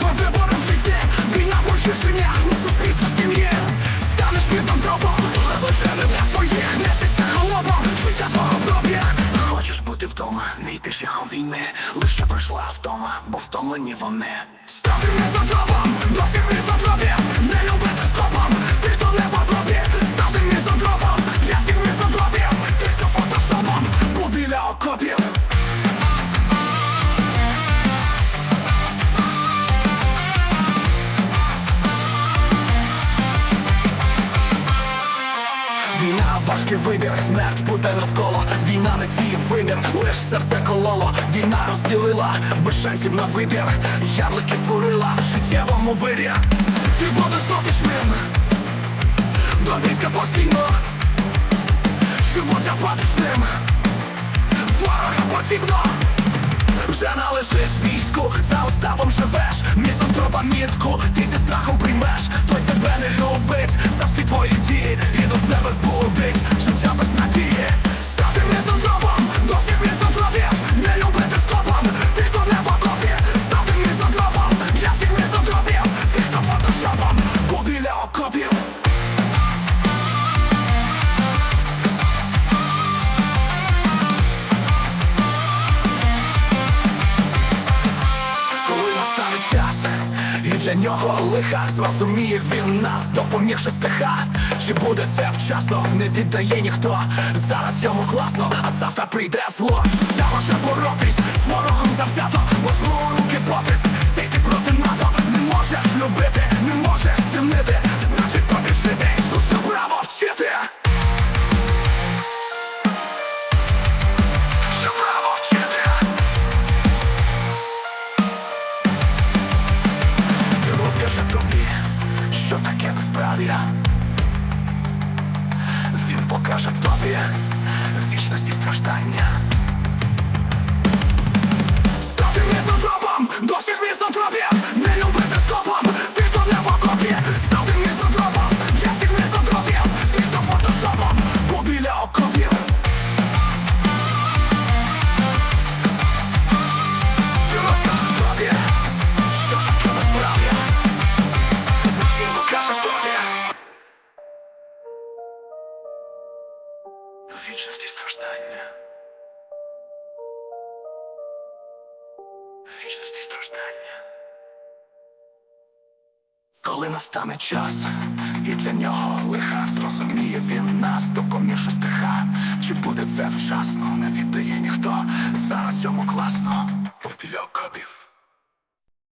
до вибору в житті. Війна не ну, суспільство сім'ї. Станеш мізантропом, лише Життя твого проб'є Хочеш бути вдома, не йти шляхом війни. Лише пройшла вдома, бо втомлені вони. Стати мізантропом, досі мізантропі Не люби Війна важкий вибір, смерть буде навколо. Війна не твій вибір, лиш серце кололо. Війна розділила, без шансів на вибір. Яблики створила в життєвому вирі. Ти будеш дотичним До війська постійно. Щоб бути апатичним. Ворога потрібно. Вже належиш війську, за уставом живеш, мізантропа мітку, ти зі страхом приймеш, той тебе не любить, за всі твої дії, і до себе окопів. настане час, і для нього лиха зрозуміє він нас, допомігши стиха. Чи буде це вчасно, не віддає ніхто. Зараз йому класно, а завтра прийде зло. Життя може боротись з що таке безправ'я Він покаже тобі вічності страждання Вічності страждання Вічності страждання Коли настане час І для нього лиха Зрозуміє він нас Допоміже стиха. Чи буде це вчасно Не віддає ніхто. Зараз йому класно. Повпіля окопів